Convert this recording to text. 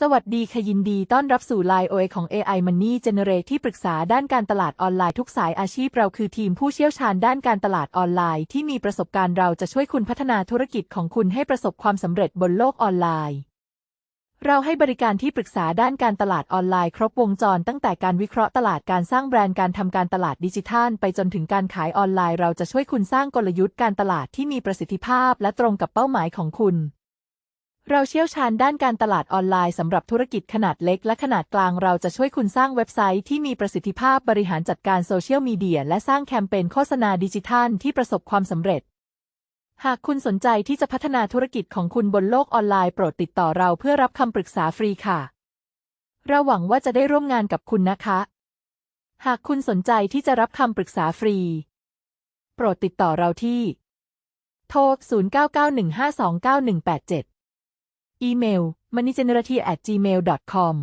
สวัสดีค่ะยินดีต้อนรับสู่ Line OA ของ AI Money Generate ที่ปรึกษาด้านการตลาดออนไลน์ทุกสายอาชีพเราคือทีมผู้เชี่ยวชาญด้านการตลาดออนไลน์ที่มีประสบการณ์เราจะช่วยคุณพัฒนาธุรกิจของคุณให้ประสบความสำเร็จบนโลกออนไลน์ เราให้บริการที่ปรึกษาด้านการตลาดออนไลน์ครบวงจรตั้งแต่การวิเคราะห์ตลาดการสร้างแบรนด์การทำการตลาดดิจิทัล ไปจนถึงการขายออนไลน์ เราจะช่วยคุณสร้างกลยุทธ์การตลาดที่มีประสิทธิภาพ และตรงกับเป้าหมายของคุณ เราเชี่ยวชาญด้านการตลาดออนไลน์สำหรับธุรกิจขนาดเล็กและขนาดกลางเราจะช่วยคุณสร้างเว็บไซต์ที่มีประสิทธิภาพบริหารจัดการโซเชียลมีเดียและสร้างแคมเปญโฆษณาดิจิทัลที่ประสบความสำเร็จ หากคุณสนใจที่จะพัฒนาธุรกิจของคุณบนโลกออนไลน์โปรดติดต่อเราเพื่อรับคำปรึกษาฟรีค่ะ เราหวังว่าจะได้ร่วมงานกับคุณนะคะ หากคุณสนใจที่จะรับคำปรึกษาฟรี โปรดติดต่อเราที่ โทร0991529187 อีเมล moneygenerati@gmail.com